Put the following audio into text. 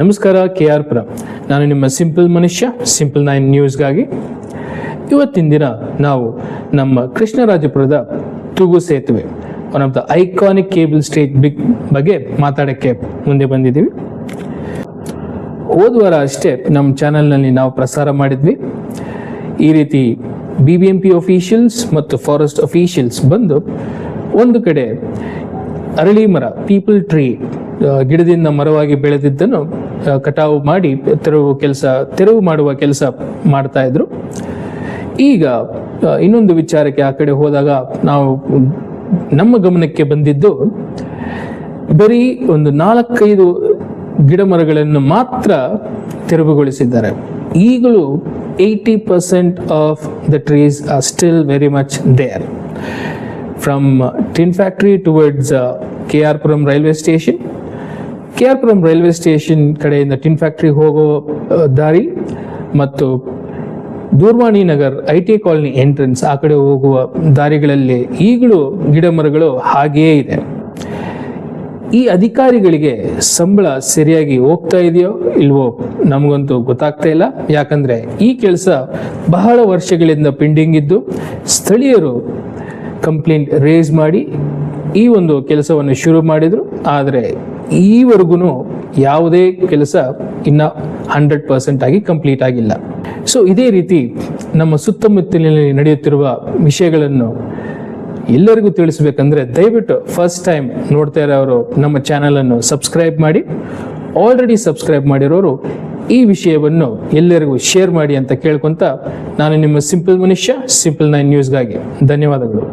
ನಮಸ್ಕಾರ K R ಪುರ. ನಾನು ನಿಮ್ಮ ಸಿಂಪಲ್ ಮನುಷ್ಯ, ಸಿಂಪಲ್ ನೈನ್ ನ್ಯೂಸ್ಗಾಗಿ. ಇವತ್ತಿನ ದಿನ ನಾವು ನಮ್ಮ ಕೃಷ್ಣರಾಜಪುರದ ತೂಗು ಸೇತುವೆ one of the iconic cable stayed big ಬಗ್ಗೆ ಮಾತಾಡೋಕ್ಕೆ ಮುಂದೆ ಬಂದಿದ್ದೀವಿ. ಹೋದ ವಾರ ಅಷ್ಟೇ ನಮ್ಮ ಚಾನಲ್ನಲ್ಲಿ ನಾವು ಪ್ರಸಾರ ಮಾಡಿದ್ವಿ. ಈ ರೀತಿ B B M P officials ಮತ್ತು ಫಾರೆಸ್ಟ್ ಅಫೀಷಿಯಲ್ಸ್ ಬಂದು ಒಂದು ಕಡೆ ಅರಳಿ ಮರ ಪೀಪಲ್ ಟ್ರೀ ಗಿಡದಿಂದ ಮರವಾಗಿ ಬೆಳೆದಿದ್ದನ್ನು ಕಟಾವು ಮಾಡಿ ತೆರವು ಕೆಲಸ, ತೆರವು ಮಾಡುವ ಕೆಲಸ ಮಾಡ್ತಾ ಇದ್ರು. ಈಗ ಇನ್ನೊಂದು ವಿಚಾರಕ್ಕೆ ಆ ಕಡೆ ಹೋದಾಗ ನಾವು ನಮ್ಮ ಗಮನಕ್ಕೆ ಬಂದಿದ್ದು, ಬರೀ ಒಂದು ನಾಲ್ಕೈದು ಗಿಡ ಮರಗಳನ್ನು ಮಾತ್ರ ತೆರವುಗೊಳಿಸಿದ್ದಾರೆ. ಈಗಲೂ eighty percent of the trees are still very much there from tin factory towards K R Puram railway station K R Puram railway station ಕಡೆಯಿಂದ ಟಿನ್ ಫ್ಯಾಕ್ಟ್ರಿ ಹೋಗೋ ದಾರಿ ಮತ್ತು Doorvani Nagar I T colony entrance ಆ ಕಡೆ ಹೋಗುವ ದಾರಿಗಳಲ್ಲಿ ಈಗಲೂ ಗಿಡ ಮರಗಳು ಹಾಗೆಯೇ ಇದೆ. ಈ ಅಧಿಕಾರಿಗಳಿಗೆ ಸಂಬಳ ಸರಿಯಾಗಿ ಹೋಗ್ತಾ ಇದೆಯೋ ಇಲ್ವೋ ನಮಗಂತೂ ಗೊತ್ತಾಗ್ತಾ ಇಲ್ಲ. ಯಾಕಂದ್ರೆ ಈ ಕೆಲಸ ಬಹಳ ವರ್ಷಗಳಿಂದ ಪೆಂಡಿಂಗ್ ಇದ್ದು ಸ್ಥಳೀಯರು ಕಂಪ್ಲೇಂಟ್ ರೇಸ್ ಮಾಡಿ ಈ ಒಂದು ಕೆಲಸವನ್ನು ಶುರು ಮಾಡಿದ್ರು. ಆದರೆ ಈವರೆಗೂ ಯಾವುದೇ ಕೆಲಸ ಇನ್ನ ಹಂಡ್ರೆಡ್ ಪರ್ಸೆಂಟ್ ಆಗಿ ಕಂಪ್ಲೀಟ್ ಆಗಿಲ್ಲ. ಸೊ ಇದೇ ರೀತಿ ನಮ್ಮ ಸುತ್ತಮುತ್ತಲಿನಲ್ಲಿ ನಡೆಯುತ್ತಿರುವ ವಿಷಯಗಳನ್ನು ಎಲ್ಲರಿಗೂ ತಿಳಿಸಬೇಕಂದ್ರೆ ದಯವಿಟ್ಟು ಫಸ್ಟ್ ಟೈಮ್ ನೋಡ್ತಾ ಇರೋರು ನಮ್ಮ ಚಾನಲನ್ನು ಸಬ್ಸ್ಕ್ರೈಬ್ ಮಾಡಿ. ಆಲ್ರೆಡಿ ಸಬ್ಸ್ಕ್ರೈಬ್ ಮಾಡಿರೋರು ಈ ವಿಷಯವನ್ನು ಎಲ್ಲರಿಗೂ ಶೇರ್ ಮಾಡಿ ಅಂತ ಕೇಳ್ಕೊಂತ ನಾನು ನಿಮ್ಮ ಸಿಂಪಲ್ ಮನುಷ್ಯ ಸಿಂಪಲ್ ನೈನ್ ನ್ಯೂಸ್ಗಾಗಿ ಧನ್ಯವಾದಗಳು.